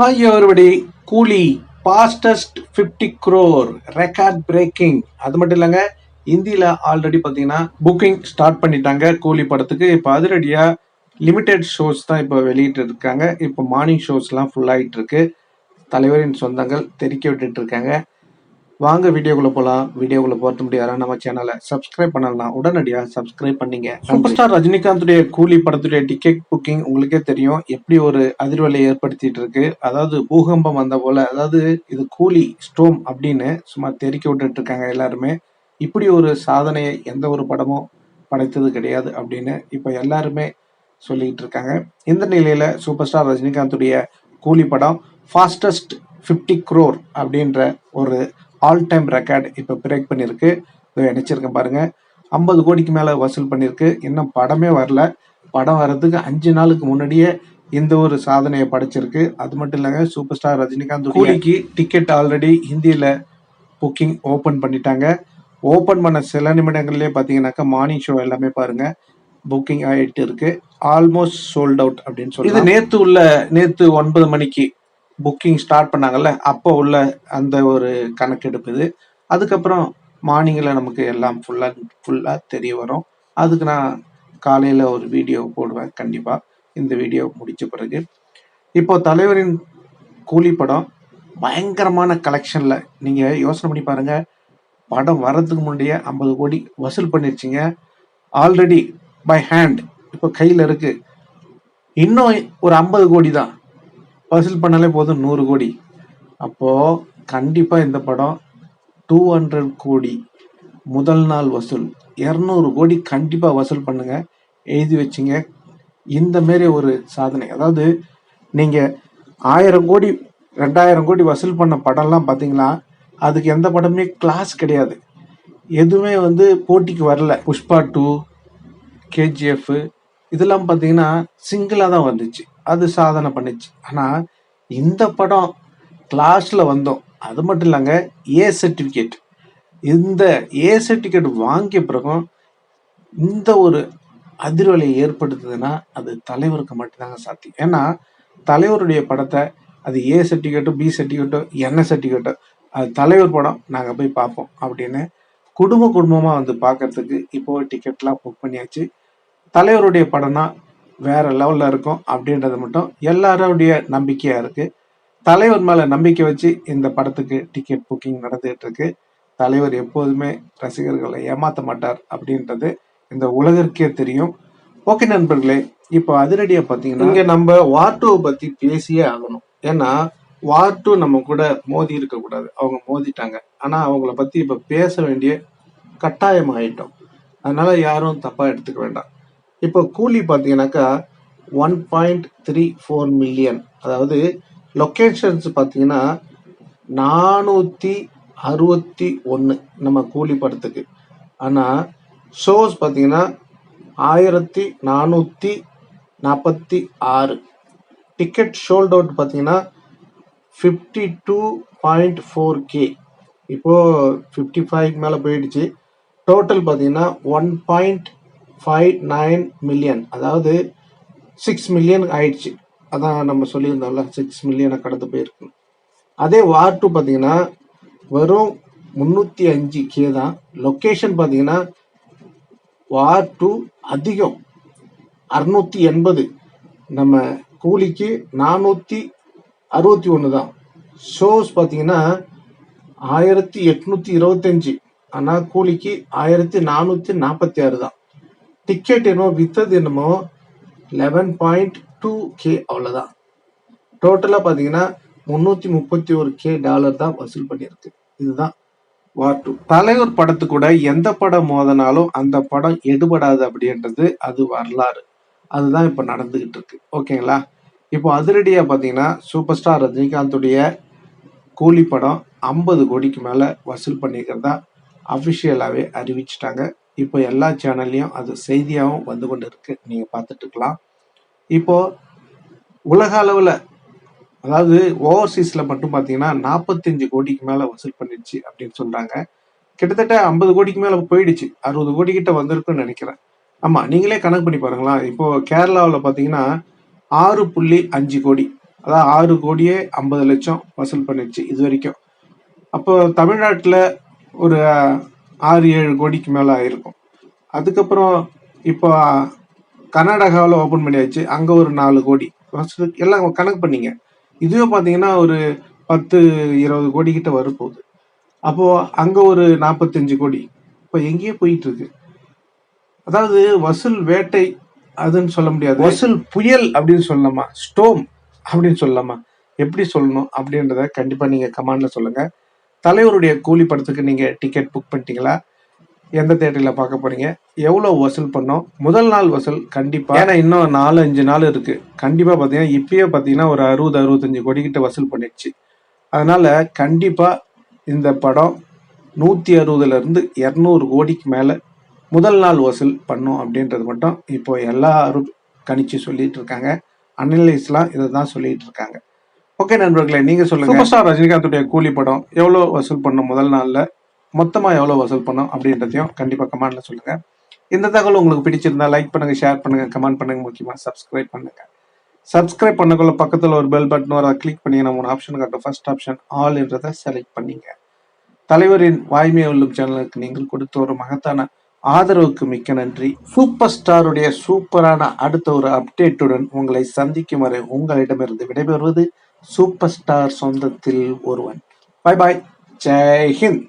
Hi everybody Coolie fastest fifty crore record breaking அது மட்டும் இல்லைங்க இந்தியில ஆல்ரெடி பார்த்தீங்கன்னா புக்கிங் ஸ்டார்ட் பண்ணிட்டாங்க கூலி படத்துக்கு. இப்போ அதிரடியாக லிமிடெட் ஷோஸ் தான் இப்போ வெளியிட்டு இருக்காங்க. இப்போ மார்னிங் ஷோஸ்லாம் ஃபுல்லாகிட்டு இருக்கு. தலைவரின் சொந்தங்கள் தெரிக்க விட்டுட்டு இருக்காங்க. வாங்க வீடியோக்குள்ள போலாம். வீடியோக்குள்ள போறது முடியாத நம்ம சேனலை சப்ஸ்கிரைப் பண்ணலாம் உடனடியாக சப்ஸ்கிரைப் பண்ணீங்க. சூப்பர் ஸ்டார் ரஜினிகாந்துடைய கூலி படத்துடைய டிக்கெட் புக்கிங் உங்களுக்கே தெரியும். எப்படி ஒரு அதிர்வலை ஏற்படுத்திட்டு இருக்கு. அதாவது பூகம்பம் வந்த போல அதாவது இது கூலி ஸ்டோம் அப்படின்னு சும்மா தெரிக்க விட்டுட்டு இருக்காங்க எல்லாருமே. இப்படி ஒரு சாதனையை எந்த ஒரு படமும் படைத்தது கிடையாது அப்படின்னு இப்போ எல்லாருமே சொல்லிக்கிட்டு இருக்காங்க. இந்த நிலையில சூப்பர் ஸ்டார் ரஜினிகாந்துடைய கூலி படம் ஃபாஸ்டஸ்ட் ஃபிஃப்டி குரோர் அப்படின்ற ஒரு ஆல் டைம் ரெக்கார்ட் இப்போ பிரேக் பண்ணியிருக்கு. இதோ நினைச்சிருக்கேன் பாருங்க. ஐம்பது கோடிக்கு மேல வசூல் பண்ணியிருக்கு. இன்னும் படமே வரல. படம் வர்றதுக்கு அஞ்சு நாளுக்கு முன்னாடியே இந்த ஒரு சாதனையை படைச்சிருக்கு. அது மட்டும் இல்லைங்க சூப்பர் ஸ்டார் ரஜினிகாந்த் கூலிக்கு டிக்கெட் ஆல்ரெடி ஹிந்தியில புக்கிங் ஓபன் பண்ணிட்டாங்க. ஓபன் பண்ண சில நிமிடங்கள்லயே பாத்தீங்கன்னாக்கா மார்னிங் ஷோ எல்லாமே பாருங்க புக்கிங் ஆயிட்டு இருக்கு. ஆல்மோஸ்ட் சோல்ட் அவுட் அப்படின்னு சொல்லி இது நேத்து உள்ள நேத்து ஒன்பது மணிக்கு புக்கிங் ஸ்டார்ட் பண்ணாங்கல்ல அப்போ உள்ள அந்த ஒரு கணக்கெடுப்பு இது. அதுக்கப்புறம் மார்னிங்கில் நமக்கு எல்லாம் ஃபுல்லாக ஃபுல்லாக தெரிய வரும். அதுக்கு நான் காலையில் ஒரு வீடியோ போடுவேன் கண்டிப்பாக இந்த வீடியோ முடித்த பிறகு. இப்போ தலைவரின் கூலி படம் பயங்கரமான கலெக்ஷனில் நீங்கள் யோசனை பண்ணி பாருங்கள் படம் வர்றதுக்கு முன்னாடியே ஐம்பது கோடி வசூல் பண்ணிருச்சிங்க. ஆல்ரெடி பை ஹேண்ட் இப்போ கையில் இருக்குது இன்னும் ஒரு ஐம்பது கோடி தான். வசூல் பண்ணாலே போதும் நூறு கோடி. அப்போ கண்டிப்பா இந்த படம் டூ ஹண்ட்ரட் கோடி முதல் நாள் வசூல். இரநூறு கோடி கண்டிப்பா வசூல் பண்ணுங்க எழுதி வச்சுங்க. இந்த மாரி ஒரு சாதனை. அதாவது நீங்க ஆயிரம் கோடி ரெண்டாயிரம் கோடி வசூல் பண்ண படம்லாம் பார்த்தீங்களா அதுக்கு எந்த படமே கிளாஸ் கிடையாது. எதுவுமே வந்து போட்டிக்கு வரல. புஷ்பா டூ கேஜிஎஃப் இதெல்லாம் பார்த்தீங்கன்னா சிங்கிளாக தான் வந்துச்சு. அது சாதனை பண்ணுச்சு. ஆனால் இந்த படம் கிளாஸில் வந்தோம். அது மட்டும் இல்லைங்க ஏ சர்டிஃபிகேட் இந்த ஏ சர்டிஃபிகேட் வாங்கிய பிறகும் இந்த ஒரு அதிர்வலை ஏற்படுத்துதுன்னா அது தலைவருக்கு மட்டும்தாங்க சாத்தியம். ஏன்னா தலைவருடைய படத்தை அது ஏ சர்டிஃபிகேட்டோ பி சர்டிஃபிகேட்டோ என்ன சர்டிஃபிகேட்டோ அது தலைவர் படம் நாங்கள் போய் பார்ப்போம் அப்படின்னு குடும்ப குடும்பமாக வந்து பார்க்கறதுக்கு இப்போ டிக்கெட்லாம் புக் பண்ணியாச்சு. தலைவருடைய படம்னா வேற லெவலில் இருக்கும் அப்படின்றது மட்டும் எல்லாருடைய நம்பிக்கையாக இருக்குது தலைவர் மேலே நம்பிக்கை வச்சு இந்த படத்துக்கு டிக்கெட் புக்கிங் நடந்துகிட்டு இருக்கு. தலைவர் எப்போதுமே ரசிகர்களை ஏமாற்ற மாட்டார் அப்படின்றது இந்த உலகிற்கே தெரியும். ஓகே நண்பர்களே இப்போ அதிரடியாக பார்த்தீங்கன்னா இங்கே நம்ம வார்டு பற்றி பேசியே ஆகணும். ஏன்னா வாட்டு நம்ம கூட மோதி இருக்கக்கூடாது அவங்க மோதிட்டாங்க. ஆனால் அவங்கள பற்றி இப்போ பேச வேண்டிய கட்டாயம் ஆயிட்டோம். அதனால யாரும் தப்பாக எடுத்துக்க வேண்டாம். இப்போ கூலி பார்த்தீங்கன்னாக்கா one point three four million அதாவது லொக்கேஷன்ஸ் பார்த்தீங்கன்னா நானூற்றி அறுபத்தி ஒன்று நம்ம கூலி படத்துக்கு. ஆனால் ஷோஸ் பார்த்தீங்கன்னா ஆயிரத்தி நானூற்றி நாற்பத்தி ஆறு. டிக்கெட் ஷோல்ட் அவுட் பார்த்தீங்கன்னா fifty two point four K இப்போது ஃபிஃப்டி ஃபைவ் மேலே போயிடுச்சு. டோட்டல் பார்த்தீங்கன்னா one point five nine million அதாவது சிக்ஸ் மில்லியன் ஆயிடுச்சு. அதான் நம்ம சொல்லியிருந்தோம்ல சிக்ஸ் மில்லியனை கடந்து போயிருக்கு. அதே வார் டூ பார்த்தீங்கன்னா வெறும் முந்நூற்றி அஞ்சு கே தான். லொக்கேஷன் பார்த்தீங்கன்னா வார் டூ அதிகம். அறுநூத்தி எண்பது. நம்ம கூலிக்கு நானூற்றி அறுபத்தி ஒன்று தான். ஷோஸ் பார்த்தீங்கன்னா ஆயிரத்தி எட்நூற்றி இருபத்தஞ்சி ஆனால் கூலிக்கு ஆயிரத்தி நானூற்றி நாற்பத்தி ஆறு தான். டிக்கெட் என்னமோ வித்தது என்னமோ லெவன் பாயிண்ட் டூ கே அவ்வளோதான் டோட்டலாக பார்த்தீங்கன்னா முந்நூற்றி முப்பத்தி ஒரு கே டாலர் தான் வசூல் பண்ணியிருக்கு. இதுதான் வார் டூ தலைவர் படத்து கூட எந்த படம் மோதினாலும் அந்த படம் எடுபடாது அப்படின்றது அது வரலாறு. அதுதான் இப்போ நடந்துக்கிட்டு இருக்கு. ஓகேங்களா? இப்போ அதிரடியாக பார்த்தீங்கன்னா சூப்பர் ஸ்டார் ரஜினிகாந்துடைய கூலி படம் ஐம்பது கோடிக்கு மேலே வசூல் பண்ணியிருக்கிறதா அஃபிஷியலாகவே அறிவிச்சிட்டாங்க. இப்போ எல்லா சேனல்லையும் அது செய்தியாகவும் வந்து கொண்டு இருக்கு நீங்கள் பார்த்துட்டு இருக்கலாம் இப்போ உலக அளவில் அதாவது ஓவர்சீஸில் மட்டும் பார்த்தீங்கன்னா நாற்பத்தஞ்சு கோடிக்கு மேலே வசூல் பண்ணிடுச்சு அப்படின்னு சொல்கிறாங்க கிட்டத்தட்ட ஐம்பது கோடிக்கு மேலே போயிடுச்சு. அறுபது கோடி கிட்ட வந்திருக்குன்னு நினைக்கிறேன். ஆமாம் நீங்களே கணக்கு பண்ணி பாருங்களா இப்போ கேரளாவில் பார்த்தீங்கன்னா ஆறு புள்ளி அஞ்சு கோடி அதாவது ஆறு கோடியே ஐம்பது லட்சம் வசூல் பண்ணிடுச்சு இது வரைக்கும். அப்போ தமிழ்நாட்டில் ஒரு ஆறு ஏழு கோடிக்கு மேலே ஆயிருக்கும். அதுக்கப்புறம் இப்போ கர்நாடகாவில் ஓப்பன் பண்ணியாச்சு. அங்கே ஒரு நாலு கோடி. வசூல் எல்லாம் கணக்கு பண்ணிங்க. இதுவே பார்த்தீங்கன்னா ஒரு பத்து இருபது கோடி கிட்ட வரப்போகுது. அப்போது அங்கே ஒரு நாற்பத்தஞ்சு கோடி. இப்போ எங்கேயோ போயிட்டு இருக்கு அதாவது வசூல் வேட்டை அதுன்னு சொல்ல முடியாது. வசூல் புயல் அப்படின்னு சொல்லலாமா? ஸ்டோம் அப்படின்னு சொல்லலாமா? எப்படி சொல்லணும் அப்படின்றத கண்டிப்பாக நீங்கள் கமாண்டில் சொல்லுங்கள் தலைவருடைய கூலி படத்துக்கு நீங்க டிக்கெட் புக் பண்ணிட்டீங்களா? எந்த தேட்டரில் பார்க்க போறீங்க? எவ்வளோ வசூல் பண்ணோம்? முதல் நாள் வசூல் கண்டிப்பாக ஏன்னா இன்னும் நாலு அஞ்சு நாள் இருக்கு. கண்டிப்பாக பார்த்தீங்கன்னா இப்பயே பார்த்தீங்கன்னா ஒரு அறுபது அறுபத்தஞ்சு கோடி கிட்ட வசூல் பண்ணிடுச்சு. அதனால கண்டிப்பாக இந்த படம் நூற்றி அறுபதுலேருந்து இரநூறு கோடிக்கு மேலே முதல் நாள் வசூல் பண்ணும் அப்படின்றது மட்டும் இப்போ எல்லாரும் கணிச்சு சொல்லிட்டு இருக்காங்க. அனலைஸ்லாம் இதை தான் சொல்லிட்டு இருக்காங்க. ஓகே நண்பர்களே நீங்க சொல்லுங்க. சூப்பர் ஸ்டார் ரஜினிகாந்துடைய கூலி படம் எவ்வளோ வசூல் பண்ணும் முதல் நாள்ல? மொத்தமா எவ்வளோ வசூல் பண்ணும் அப்படின்றதையும் கண்டிப்பா கமெண்ட்ல சொல்லுங்க. இந்த தகவல் உங்களுக்கு பிடிச்சிருந்தா லைக் பண்ணுங்க ஷேர் பண்ணுங்க கமெண்ட் பண்ணுங்க முக்கியமா சப்ஸ்கிரைப் பண்ணுங்க. சப்ஸ்கிரைப் பண்ணக்குள்ள பக்கத்துல ஒரு பெல் பட்டன் வர கிளிக் பண்ணி நம்ம ஒரு ஆப்ஷன் காட்டும் ஃபர்ஸ்ட் ஆப்ஷன் ஆல் என்றதை செலக்ட் பண்ணீங்க. தலைவரின் வாய்மை உள்ளும் சேனலுக்கு நீங்கள் கொடுத்த ஒரு மகத்தான ஆதரவுக்கு மிக்க நன்றி. சூப்பர் ஸ்டாருடைய சூப்பரான அடுத்த ஒரு அப்டேட்டுடன் உங்களை சந்திக்கும் வரை உங்களிடமிருந்து விடைபெறுவது சூப்பர் ஸ்டார் சொந்தத்தில் ஒருவன். Bye bye Jai Hind